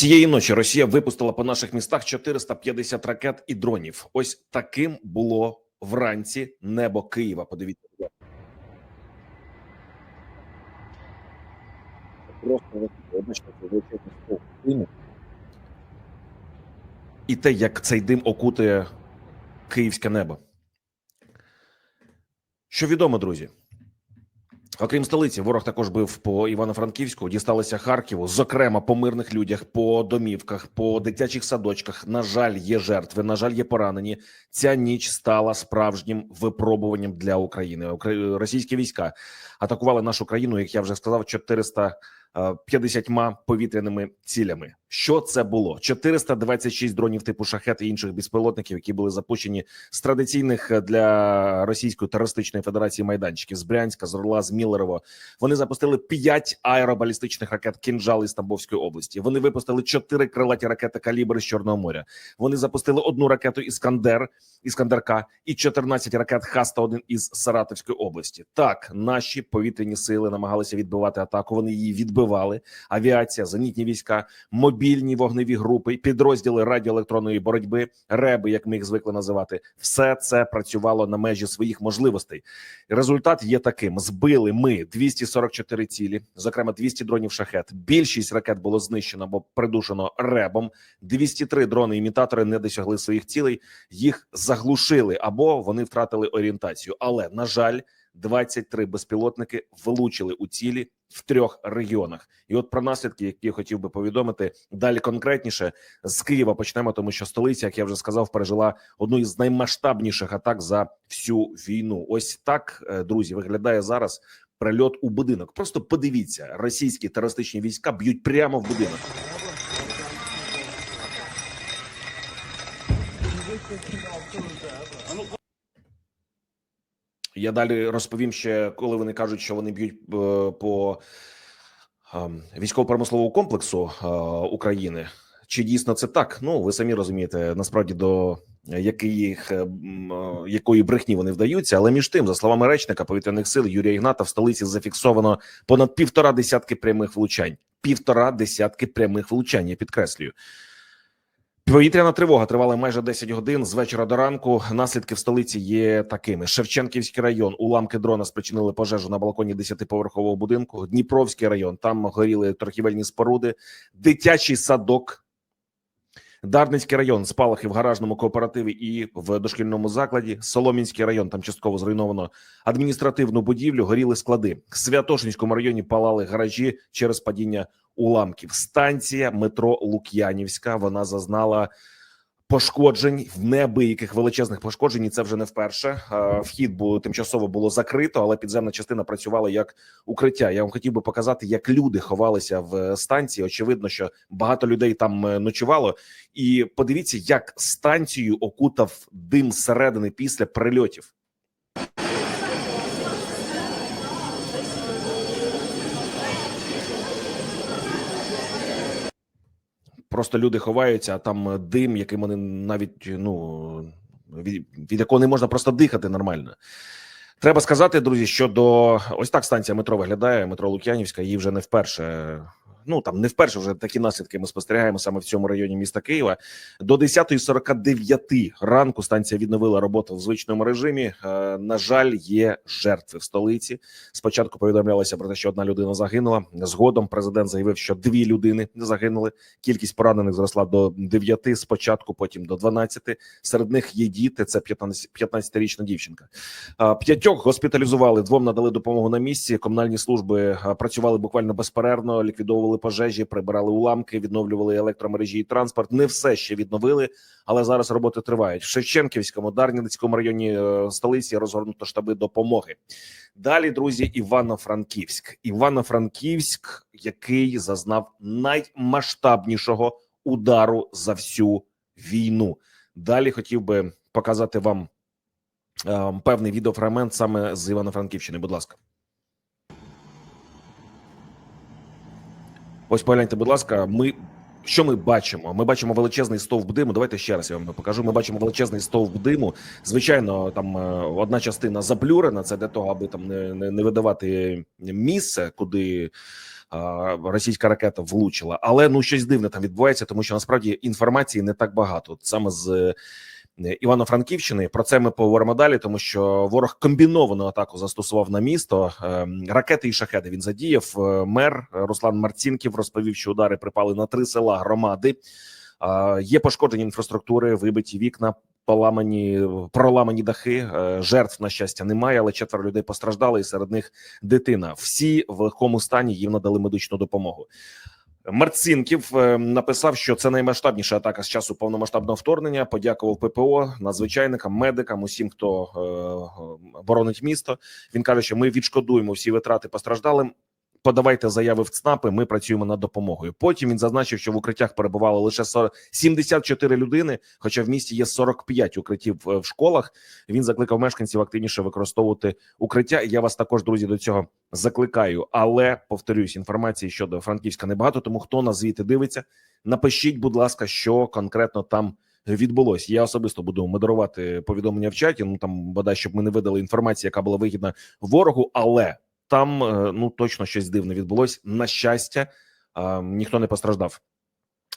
Цієї ночі Росія випустила по наших містах 450 ракет і дронів. Ось таким було вранці небо Києва. Подивіться. Просто. І те, як цей дим окутує київське небо. Що відомо, друзі? Окрім столиці, ворог також бив по Івано-Франківську, дісталися Харківу, зокрема по мирних людях, по домівках, по дитячих садочках. На жаль, є жертви. На жаль, є поранені. Ця ніч стала справжнім випробуванням для України. Російські війська атакували нашу країну, як я вже сказав, 450 повітряними цілями. Що це було? 426 дронів типу шахет і інших безпілотників, які були запущені з традиційних для Російської терористичної федерації майданчиків з Брянська, з Орла, з Міллерово. Вони запустили 5 аеробалістичних ракет «Кінжал» із Тамбовської області. Вони випустили 4 крилаті ракети «Калібр» з Чорного моря. Вони запустили одну ракету «Іскандер», «Іскандер-К» і 14 ракет Х-101 із Саратовської області. Так, наші повітряні сили намагалися відбивати атаку. Вони її відбивали. Авіація, зенітні війська, мобільні вогневі групи, підрозділи радіоелектронної боротьби, реби, як ми їх звикли називати, все це працювало на межі своїх можливостей. Результат є таким: збили ми 244 цілі, зокрема 200 дронів шахет. Більшість ракет було знищено або придушено ребом. 203 дрони-імітатори не досягли своїх цілей, їх заглушили або вони втратили орієнтацію. Але на жаль, 23 безпілотники влучили у цілі в трьох регіонах. І от про наслідки, які я хотів би повідомити далі конкретніше з Києва почнемо, тому що столиця, як я вже сказав, пережила одну із наймасштабніших атак за всю війну. Ось так, е, друзі, виглядає зараз прильот у будинок. Просто подивіться, російські терористичні війська б'ють прямо в будинок. Я далі розповім ще, коли вони кажуть, що вони б'ють е, по ем, військово-промисловому комплексу е, України. Чи дійсно це так? Ну ви самі розумієте, насправді до яких е, якої брехні вони вдаються. Але між тим, за словами речника повітряних сил Юрія Ігната, в столиці зафіксовано понад півтора десятки прямих влучань. Півтора десятки прямих влучань. Я підкреслюю. Повітряна тривога тривала майже 10 годин з вечора до ранку. Наслідки в столиці є такими: Шевченківський район, уламки дрона спричинили пожежу на балконі 10-поверхового будинку. Дніпровський район, там горіли торгівельні споруди, дитячий садок. Дарницький район, спалахи в гаражному кооперативі і в дошкільному закладі. Соломінський район, там частково зруйновано адміністративну будівлю, горіли склади. Святошинському районі палали гаражі через падіння уламків. Станція метро Лук'янівська. Вона зазнала пошкоджень в неабияких величезних пошкоджень. І це вже не вперше. Е, Вхід було тимчасово було закрито, але підземна частина працювала як укриття. Я вам хотів би показати, як люди ховалися в станції. Очевидно, що багато людей там е, ночувало. І подивіться, як станцію окутав дим зсередини після прильотів. Просто люди ховаються, а там е, дим, яким вони навіть ну від, від якого не можна просто дихати нормально. Треба сказати, друзі, що до ось так станція метро виглядає. Метро Лук'янівська. Її вже не вперше. Ну там не вперше вже такі наслідки ми спостерігаємо саме в цьому районі міста Києва. До 10.49 ранку станція відновила роботу в звичному режимі. Е, на жаль, є жертви в столиці. Спочатку повідомлялося про те, що одна людина загинула. Згодом президент заявив, що дві людини загинули. Кількість поранених зросла до 9, спочатку, потім до 12. Серед них є діти. Це 15 15-річна дівчинка. П'ятьох госпіталізували, двом надали допомогу на місці. Комунальні служби працювали буквально безперервно, ліквідовували пожежі, прибирали уламки, відновлювали електромережі і транспорт. Не все ще відновили, але зараз роботи тривають. В Шевченківському, Дарницькому районі е, столиці розгорнуто штаби допомоги. Далі, друзі, Івано-Франківськ. Івано-Франківськ, який зазнав наймасштабнішого удару за всю війну. Далі хотів би показати вам е, певний відеофрагмент саме з Івано-Франківщини. Будь ласка. Ось погляньте, будь ласка, ми. Що ми бачимо? Ми бачимо величезний стовп диму. Давайте ще раз я вам покажу. Ми бачимо величезний стовп диму. Звичайно, там е, одна частина заплюрена. Це для того, аби там не, не, не видавати місце, куди а, російська ракета влучила. Але ну щось дивне там відбувається, тому що насправді інформації не так багато. От Саме з Івано-Франківщини про це ми поговоримо далі, тому що ворог комбіновану атаку застосував на місто. Ем, Ракети і шахеди він задіяв. Е, Мер Руслан Марцінків розповів, що удари припали на три села громади. Є пошкодження інфраструктури, вибиті вікна, поламані проламані дахи. Е, Жертв на щастя немає, але четверо людей постраждали, і серед них дитина. Всі в легкому стані їм надали медичну допомогу. Марцинків е, написав, що це наймасштабніша атака з часу повномасштабного вторгнення. Подякував ППО, надзвичайникам, медикам, усім, хто е, боронить місто. Він каже, що ми відшкодуємо всі витрати постраждалим. Подавайте заяви в ЦНАПи. Ми працюємо над допомогою. Потім він зазначив, що в укриттях перебувало лише 40 74 людини. Хоча в місті є 45 укриттів е, в школах. Він закликав мешканців активніше використовувати укриття. Я вас також, друзі, до цього закликаю. Але повторюсь, інформації щодо Франківська небагато. Тому хто нас звідти дивиться, напишіть, будь ласка, що конкретно там. Відбулось. Я особисто буду модерувати повідомлення в чаті. Ну там бодай, щоб ми не видали інформацію, яка була вигідна ворогу, але там е, ну точно щось дивне відбулось. На щастя, ніхто не постраждав.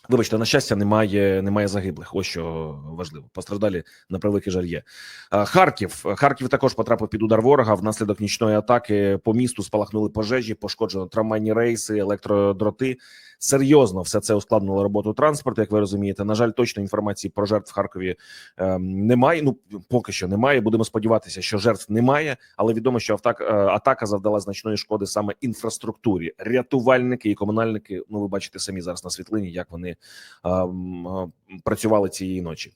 Вибачте, на щастя, немає немає загиблих. Ось що важливо. Постраждалі на превеликий жаль є. Харків Харків також потрапив під удар ворога. Внаслідок нічної атаки по місту спалахнули пожежі, пошкоджено трамвайні рейси, електродроти. Серйозно все це ускладнило роботу транспорту. Як ви розумієте, на жаль, точно інформації про жертв в Харкові е, немає. Ну поки що немає. Будемо сподіватися, що жертв немає, але відомо, що атака, атака завдала значної шкоди саме інфраструктурі. Рятувальники і комунальники. Ну, ви бачите самі зараз на світлині, як вони е, е, працювали цієї ночі.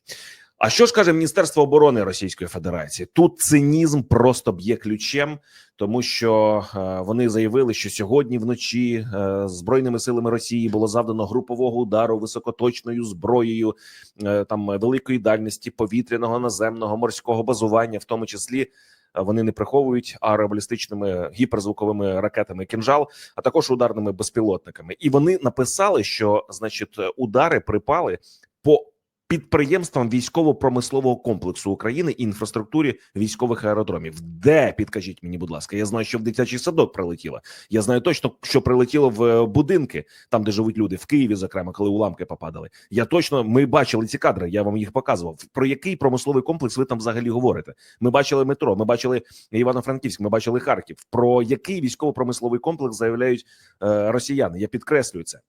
А що ж каже Міністерство оборони Російської Федерації? Тут цинізм просто б'є ключем, тому що е, вони заявили, що сьогодні вночі е, збройними силами Росії було завдано групового удару високоточною зброєю е, там великої дальності повітряного, наземного, морського базування, в тому числі. Вони не приховують аеробалістичними гіперзвуковими ракетами кінжал, а також ударними безпілотниками. І вони написали, що значить удари припали по підприємствам військово-промислового комплексу України і інфраструктурі військових аеродромів. Де підкажіть мені, будь ласка, я знаю, що в дитячий садок прилетіло. Я знаю точно, що прилетіло в е, будинки, там де живуть люди, в Києві, зокрема, коли уламки попадали. Я точно ми бачили ці кадри. Я вам їх показував. Про який промисловий комплекс ви там взагалі говорите? Ми бачили метро, ми бачили Івано-Франківськ, ми бачили Харків. Про який військово-промисловий комплекс заявляють е, росіяни? Я підкреслюю це.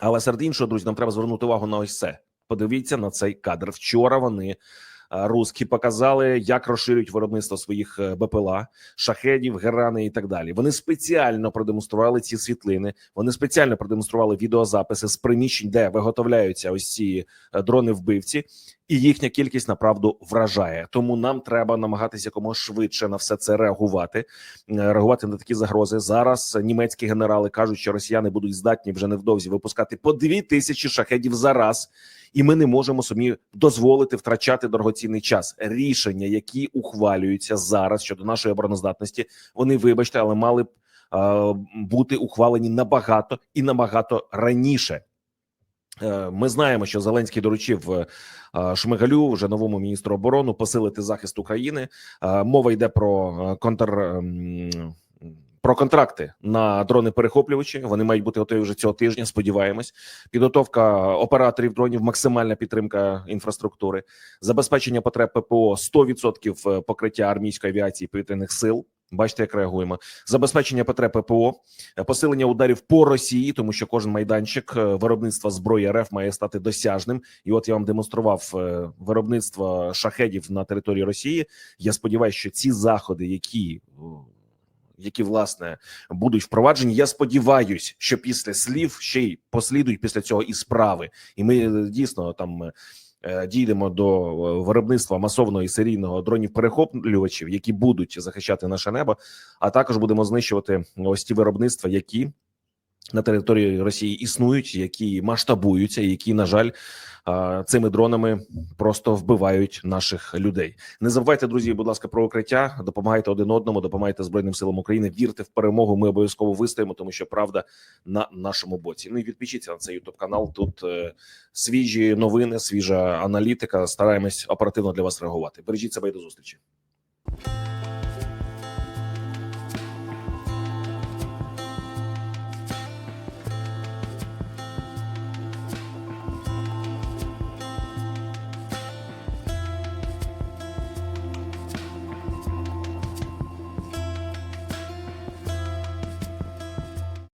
Але серед іншого, друзі, нам треба звернути увагу на ось це. Подивіться на цей кадр. Вчора вони е, русські показали, як розширюють виробництво своїх е, БПЛА, шахедів, герани і так далі. Вони спеціально продемонстрували ці світлини. Вони спеціально продемонстрували відеозаписи з приміщень, де виготовляються ось ці е, дрони вбивці. І їхня кількість направду вражає. Тому нам треба намагатися якомога швидше на все це реагувати, е, реагувати на такі загрози. Зараз німецькі генерали кажуть, що росіяни будуть здатні вже невдовзі випускати по дві тисячі шахедів за раз, і ми не можемо собі дозволити втрачати дорогоцінний час. Рішення, які ухвалюються зараз щодо нашої обороноздатності, вони, вибачте, але мали б бути ухвалені набагато і набагато раніше. Е, Ми знаємо, що Зеленський доручив е, Шмигалю, вже новому міністру оборони, посилити захист України. Е, Мова йде про е, контр. ем, Про контракти на дрони перехоплювачі вони мають бути готові вже цього тижня. Сподіваємось, підготовка операторів дронів, максимальна підтримка інфраструктури, забезпечення потреб ППО 100% покриття армійської авіації повітряних сил. Бачите, як реагуємо. Забезпечення потреб ППО, посилення ударів по Росії, тому що кожен майданчик е, виробництва зброї РФ має стати досяжним. І от я вам демонстрував е, виробництво шахедів на території Росії. Я сподіваюся, що ці заходи, які які власне будуть впроваджені, я сподіваюсь, що після слів ще й послідують після цього і справи, і ми е, дійсно там. Е, Дійдемо до е, виробництва масовного і серійного дронів перехоплювачів, які будуть захищати наше небо. А також будемо знищувати ось ті виробництва, які на території Росії існують, які масштабуються, які на жаль цими дронами просто вбивають наших людей. Не забувайте, друзі, будь ласка, про укриття. Допомагайте один одному, допомагайте збройним силам України. Вірте в перемогу. Ми обов'язково вистоїмо, тому що правда на нашому боці. Ну і підпишіться на цей ютуб канал. Тут е, свіжі новини, свіжа аналітика. Стараємось оперативно для вас реагувати. Бережіть себе і до зустрічі.